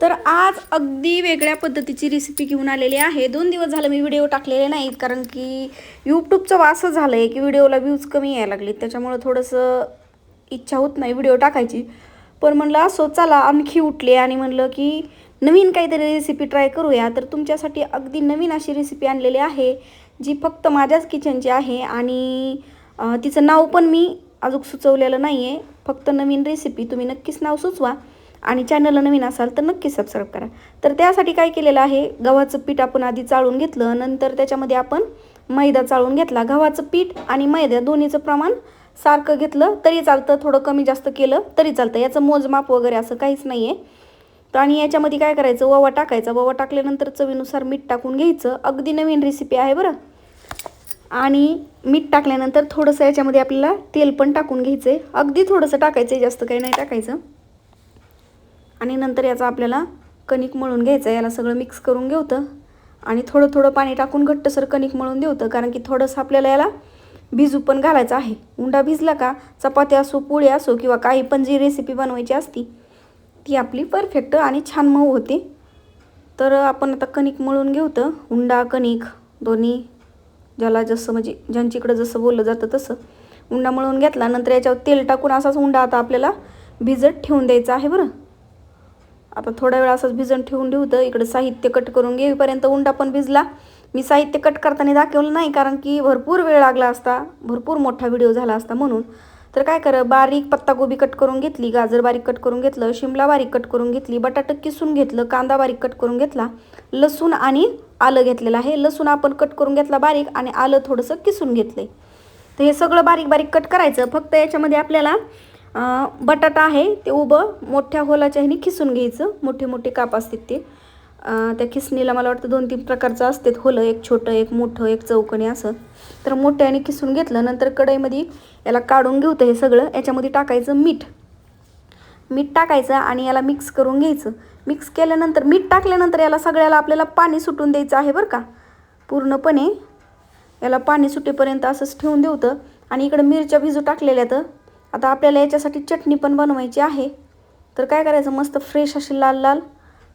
तर आज अगदी वेगळ्या पद्धतीची रेसिपी घेऊन आलेली आहे. दोन दिवस झालं मी व्हिडिओ टाकलेले नाहीत कारण की यूट्यूबचं असं झालं आहे की व्हिडिओला व्ह्यूज कमी यायला लागले त्याच्यामुळं थोडंसं इच्छा होत नाही व्हिडिओ टाकायची. पण म्हणलं असो चला आणखी उठले आणि म्हणलं की नवीन काहीतरी रेसिपी ट्राय करूया. तर तुमच्यासाठी अगदी नवीन अशी रेसिपी आणलेली आहे जी फक्त माझ्याच किचनची आहे आणि तिचं नाव पण मी अजून सुचवलेलं नाही आहे फक्त नवीन रेसिपी तुम्ही नक्कीच नाव सुचवा. आणि चॅनलला नवीन असाल तर नक्की सबस्क्राईब करा. तर त्यासाठी काय केलेलं आहे गव्हाचं पीठ आपण आधी चाळून घेतलं नंतर त्याच्यामध्ये आपण मैदा चाळून घेतला. गव्हाचं पीठ आणि मैदा दोन्हीचं प्रमाण सारखं घेतलं तरी चालतं थोडं कमी जास्त केलं तरी चालतं. याचं मोजमाप वगैरे असं काहीच नाही आहे तर आणि याच्यामध्ये काय करायचं ववा टाकायचा. ववा टाकल्यानंतर चवीनुसार मीठ टाकून घ्यायचं. अगदी नवीन रेसिपी आहे बरं. आणि मीठ टाकल्यानंतर थोडंसं याच्यामध्ये आपल्याला तेल पण टाकून घ्यायचं आहे अगदी थोडंसं टाकायचं आहे जास्त काही नाही टाकायचं. आणि नंतर याचा आपल्याला कणिक मळून घ्यायचं आहे. याला सगळं मिक्स करून घेवतं आणि थोडं थोडं पाणी टाकून घट्टसर कणिक मळून देवतं कारण की थोडंसं आपल्याला याला भिजू पण घालायचं आहे. उंडा भिजला का चपाती असो पोळी असो किंवा काही पण जी रेसिपी बनवायची असती ती आपली परफेक्ट आणि छान मऊ होते. तर आपण आता कणिक मळून घेवतं उंडा कणिक दोन्ही ज्याला जसं म्हणजे ज्यांच्याकडं जसं बोललं जातं तसं. उंडा मळून घेतला. नंतर याच्यावर तेल टाकून असाच उंडा आता आपल्याला भिजत ठेवून द्यायचा आहे बरं. आता थोडा वेळ असंच भिजून ठेवून ठेवतं इकडं साहित्य कट करून घेईपर्यंत उंडा पण भिजला. मी साहित्य कट करताना दाखवलं नाही कारण की भरपूर वेळ लागला असता भरपूर मोठा व्हिडिओ झाला असता म्हणून. तर काय करं बारीक पत्ताकोबी कट करून घेतली गाजर बारीक कट करून घेतलं शिमला बारीक कट करून घेतली बटाटा किसून घेतलं कांदा बारीक कट करून घेतला लसूण आणि आलं घेतलेलं आहे. लसूण आपण कट करून घेतला बारीक आणि आलं थोडंसं किसून घेतलं तर हे सगळं बारीक बारीक कट करायचं. फक्त याच्यामध्ये आपल्याला बटाटा आहे ते उभं मोठ्या होलाच्या ह्याने खिसून घ्यायचं मोठे मोठे काप असतात ते. त्या खिसणीला मला वाटतं दोन तीन प्रकारचं असतात होलं एक छोटं एक मोठं एक चौकणी असं. तर मोठ्याने खिसून घेतलं नंतर कढईमध्ये याला काढून घेवतं हे सगळं याच्यामध्ये टाकायचं मीठ. मीठ टाकायचं आणि याला मिक्स करून घ्यायचं. मिक्स केल्यानंतर मीठ टाकल्यानंतर याला सगळ्याला आपल्याला पाणी सुटून द्यायचं आहे बरं का. पूर्णपणे याला पाणी सुटेपर्यंत असंच ठेवून देवतं आणि इकडं मिरच्या भिजू टाकलेल्या तर. आता आपल्याला याच्यासाठी चटणी पण बनवायची आहे. तर काय करायचं? मस्त फ्रेश असे लाल लाल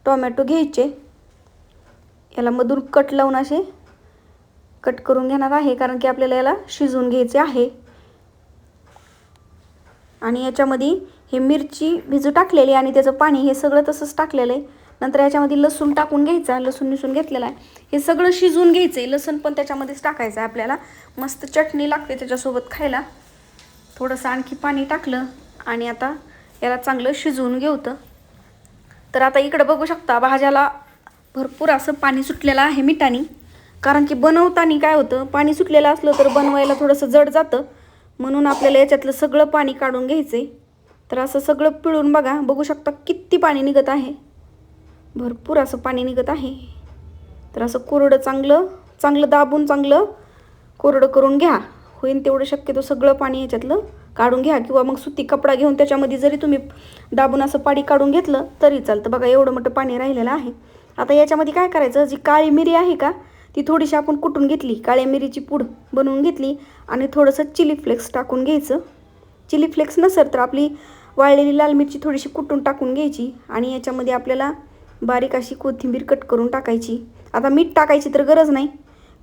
टोमॅटो घ्यायचे. याला मधून कट लावून असे कट करून घेणार आहे कारण की आपल्याला याला शिजवून घ्यायचे आहे. आणि याच्यामध्ये हे मिरची भिजू टाकलेली आणि त्याचं पाणी हे सगळं तसंच टाकलेलं आहे. नंतर याच्यामध्ये लसूण टाकून घ्यायचा लसूण निसून घेतलेला आहे. हे सगळं शिजवून घ्यायचं आहे लसूण पण त्याच्यामध्येच टाकायचं आहे आपल्याला. मस्त चटणी लागते त्याच्यासोबत खायला. थोडंसं आणखी पाणी टाकलं आणि आता याला चांगलं शिजवून घेवतं तर आता इकडं बघू शकता भाज्याला भरपूर असं पाणी सुटलेलं आहे मिठानी. कारण की बनवताना काय होतं पाणी सुटलेलं असलं तर बनवायला थोडंसं जड जातं. म्हणून आपल्याला याच्यातलं सगळं पाणी काढून घ्यायचं आहे तर असं सगळं पिळून बघा बघू शकता किती पाणी निघत आहे. भरपूर असं पाणी निघत आहे. तर असं कोरडं चांगलं चांगलं दाबून चांगलं कोरडं करून घ्या. होईन तेवढं शक्यतो सगळं पाणी याच्यातलं काढून घ्या. किंवा मग सुती कपडा घेऊन त्याच्यामध्ये जरी तुम्ही दाबून असं पाणी काढून घेतलं तरी चालतं. बघा एवढं मोठं पाणी राहिलेलं आहे. आता याच्यामध्ये काय करायचं? जी काळी मिरी आहे का ती थोडीशी आपण कुटून घेतली. काळ्या मिरीची पूड बनवून घेतली आणि थोडंसं चिली फ्लेक्स टाकून घ्यायचं. चिली फ्लेक्स नसेल तर आपली वाळलेली लाल मिरची थोडीशी कुटून टाकून घ्यायची आणि याच्यामध्ये आपल्याला बारीक अशी कोथिंबीर कट करून टाकायची. आता मीठ टाकायची तर गरज नाही.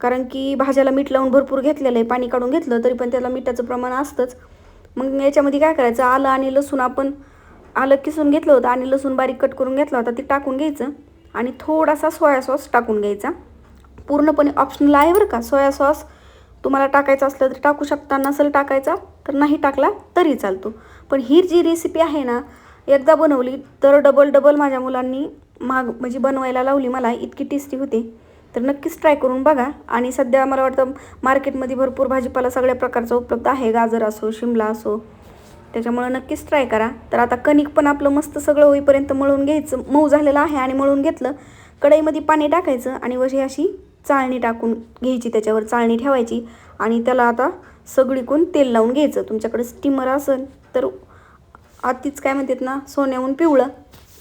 कारण की भाज्याला मीठ लावून भरपूर घेतलेलं आहे पाणी काढून घेतलं तरी पण त्याला मिठाचं प्रमाण असतंच. मग याच्यामध्ये काय करायचं आलं आणि लसूण आपण आलं किसून घेतलं होतं आणि लसूण बारीक कट करून घेतला होता ते टाकून घ्यायचं आणि थोडासा सोया सॉस टाकून घ्यायचा. पूर्णपणे ऑप्शनल आहे बरं का सोया सॉस तुम्हाला टाकायचं असलं तर टाकू शकता नसेल टाकायचा तर नाही टाकला तरी चालतो. पण ही जी रेसिपी आहे ना एकदा बनवली तर डबल डबल माझ्या मुलांनी माग म्हणजे बनवायला लावली मला इतकी टेस्टी होते. तर नक्कीच ट्राय करून बघा. आणि सध्या मला वाटतं मार्केटमध्ये भरपूर भाजीपाला सगळ्या प्रकारचा उपलब्ध आहे. गाजर असो शिमला असो. त्याच्यामुळं नक्कीच ट्राय करा. तर आता कणिक पण आपलं मस्त सगळं होईपर्यंत मळून घ्यायचं. मऊ झालेलं आहे आणि मळून घेतलं. कढईमध्ये पाणी टाकायचं आणि वशी अशी चाळणी टाकून घ्यायची. त्याच्यावर चाळणी ठेवायची. आणि त्याला आता सगळीकून तेल लावून घ्यायचं. तुमच्याकडे स्टीमर असेल तर आतीच काय म्हणतात ना सोन्याहून पिवळं.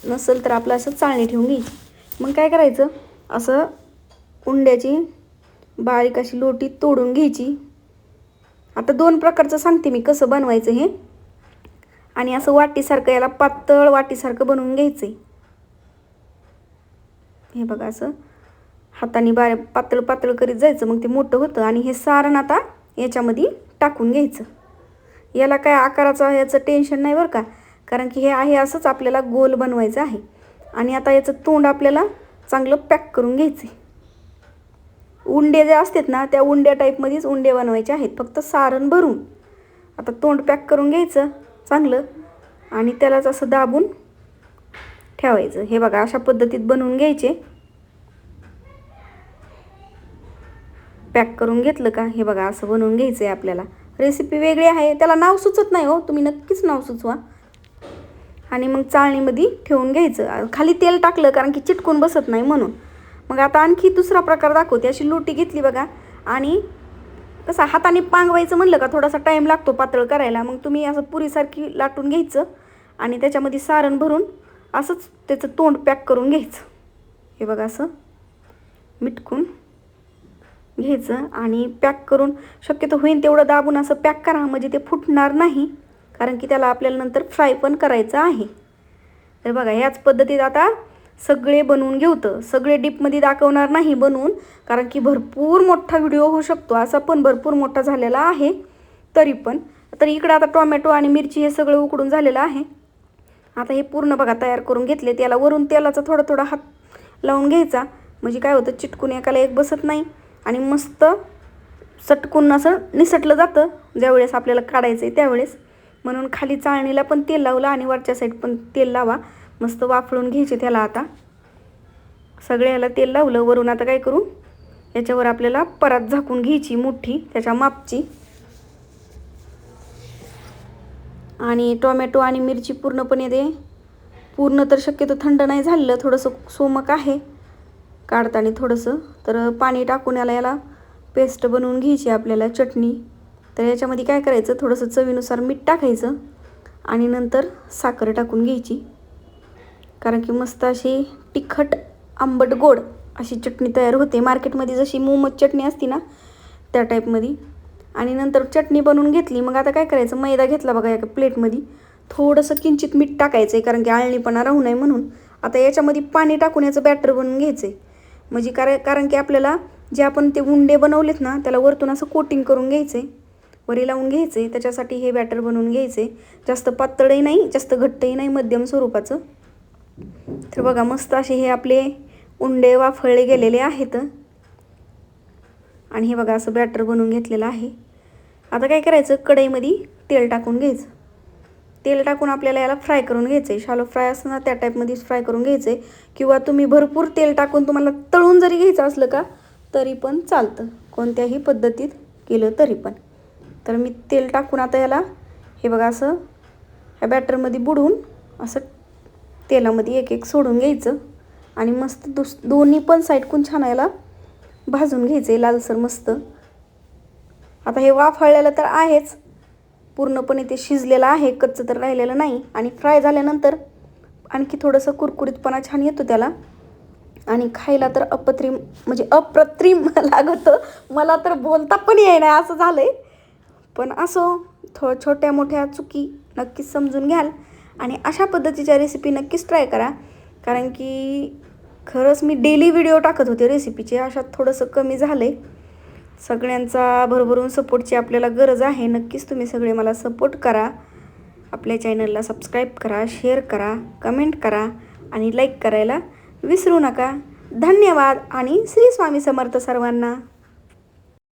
नसेल तर आपलं असं चाळणी ठेवून घ्यायची. मग काय करायचं? असं उंड्याची बारीक अशी लोटी तोडून घ्यायची. आता दोन प्रकारचं सांगते मी कसं बनवायचं हे. आणि असं वाटीसारखं याला पातळ वाटीसारखं बनवून घ्यायचं आहे हे बघा असं हाताने बारे पातळ पातळ करीत जायचं मग ते मोठं होतं. आणि हे सारण आता याच्यामध्ये टाकून घ्यायचं. याला काय आकाराचं याचं टेन्शन नाही बरं का? कारण की हे आहे असंच आपल्याला गोल बनवायचं आहे. आणि आता याचं तोंड आपल्याला चांगलं पॅक करून घ्यायचं आहे उंडे जे असतात ना त्या उंड्या टाईपमध्येच उंडे बनवायचे आहेत. फक्त सारण भरून. आता तोंड पॅक करून घ्यायचं चांगलं. आणि त्यालाच असं दाबून ठेवायचं. हे बघा अशा पद्धतीत बनवून घ्यायचे. पॅक करून घेतलं का? हे बघा असं बनवून घ्यायचं आहे आपल्याला. रेसिपी वेगळी आहे. त्याला नाव सुचत नाही हो. तुम्ही नक्कीच नाव सुचवा. आणि मग चाळणीमध्ये ठेवून घ्यायचं. खाली तेल टाकलं कारण की चिटकून बसत नाही म्हणून. मग आता आणखी दुसरा प्रकार दाखवते. अशी लोटी घेतली बघा. आणि कसं हाताने पांगवायचं म्हणलं का थोडासा टाईम लागतो पातळ करायला. मग तुम्ही असं पुरीसारखी लाटून घ्यायचं आणि त्याच्यामध्ये सारण भरून असंच त्याचं तोंड पॅक करून घ्यायचं. हे बघा असं मिटकून घ्यायचं आणि पॅक करून शक्यतो होईल तेवढं दाबून असं पॅक करा. म्हणजे ते फुटणार नाही कारण की त्याला आपल्याला नंतर फ्राय पण करायचं आहे. तर बघा ह्याच पद्धतीत आता सगळे बनवून घेवतं सगळे डीपमध्ये दाखवणार नाही बनवून कारण की भरपूर मोठा व्हिडिओ होऊ शकतो. असा पण भरपूर मोठा झालेला आहे. तरी पण. तर इकडं आता टोमॅटो आणि मिरची हे सगळं उकडून झालेलं आहे. आता हे पूर्ण बघा तयार करून घेतले. त्याला वरून तेलाचा थोडा थोडा हात लावून घ्यायचा. म्हणजे काय होतं चिटकून एकाला एक बसत नाही. आणि मस्त सटकून असं निसटलं जातं. ज्यावेळेस आपल्याला काढायचं आहे त्यावेळेस. म्हणून खाली चाळणीला पण तेल लावलं आणि वरच्या साईड पण तेल लावा. मस्त वाफळून घ्यायचे त्याला आता. सगळ्याला तेल लावलं वरून आता काय करू? याच्यावर आपल्याला परत झाकून घ्यायची मोठी त्याच्या मापची. आणि टोमॅटो आणि मिरची पूर्णपणे दे. पूर्ण तर शक्यतो थंड नाही झालेलं थोडंसं सोमक आहे. काढताना थोडंसं तर पाणी टाकून याला याला पेस्ट बनवून घ्यायची आपल्याला चटणी. तर याच्यामध्ये काय करायचं? थोडंसं चवीनुसार मीठ टाकायचं आणि नंतर साखर टाकून घ्यायची. कारण की मस्त अशी तिखट आंबट गोड अशी चटणी तयार होते. मार्केटमध्ये जशी मोमोज चटणी असती ना त्या टाईपमध्ये आणि नंतर चटणी बनवून घेतली. मग आता काय करायचं? मैदा घेतला बघा एका प्लेटमध्ये. थोडंसं किंचित मीठ टाकायचं आहे कारण की आळणीपणा राहू नये म्हणून. आता याच्यामध्ये पाणी टाकून याचं बॅटर बनवून घ्यायचं आहे म्हणजे कारण कारण की आपल्याला जे आपण ते उंडे बनवलेत ना त्याला वरतून असं कोटिंग करून घ्यायचं आहे वरी लावून घ्यायचं आहे त्याच्यासाठी हे बॅटर बनवून घ्यायचं आहे जास्त पातळही नाही जास्त घट्टही नाही मध्यम स्वरूपाचं. तर बघा मस्त असे हे आपले उंडे वाफळले गेलेले आहेत. आणि हे बघा असं बॅटर बनवून घेतलेलं आहे. आता काय करायचं? कढईमध्ये तेल टाकून घ्यायचं. तेल टाकून आपल्याला याला फ्राय करून घ्यायचं आहे शालो फ्राय असतं ना त्या टाईपमध्येच फ्राय करून घ्यायचं आहे किंवा तुम्ही भरपूर तेल टाकून तुम्हाला तळून जरी घ्यायचं असलं का तरी पण चालतं. कोणत्याही पद्धतीत केलं तरी पण. तर मी तेल टाकून आता याला हे बघा असं ह्या बॅटरमध्ये बुडवून असं तेलामध्ये एक एक सोडून घ्यायचं. आणि मस्त दुस दोन्ही पण साईडकून छान याला भाजून घ्यायचं आहे लालसर मस्त. आता हे वाफळलेलं तर आहेच. पूर्णपणे ते शिजलेलं आहे कच्चं तर राहिलेलं नाही. आणि फ्राय झाल्यानंतर आणखी थोडंसं कुरकुरीतपणा छान येतो त्याला. आणि खायला तर अप्रतिम म्हणजे अप्रतिम लागतं. मला तर बोलता पण येईना असं झालं आहे पण असो थो छोट्या मोठ्या चुकी नक्कीच समजून घ्याल. आणि अशा पद्धतीच्या रेसिपी नक्कीच ट्राय करा. कारण की खरंच मी डेली व्हिडिओ टाकत होते रेसिपीचे अशात थोडंसं कमी झालं आहे सगळ्यांचा भरभरून सपोर्टची आपल्याला गरज आहे. नक्कीच तुम्ही सगळे मला सपोर्ट करा. आपल्या चॅनलला सबस्क्राईब करा शेअर करा कमेंट करा आणि लाईक करायला विसरू नका. धन्यवाद आणि श्री स्वामी समर्थ सर्वांना.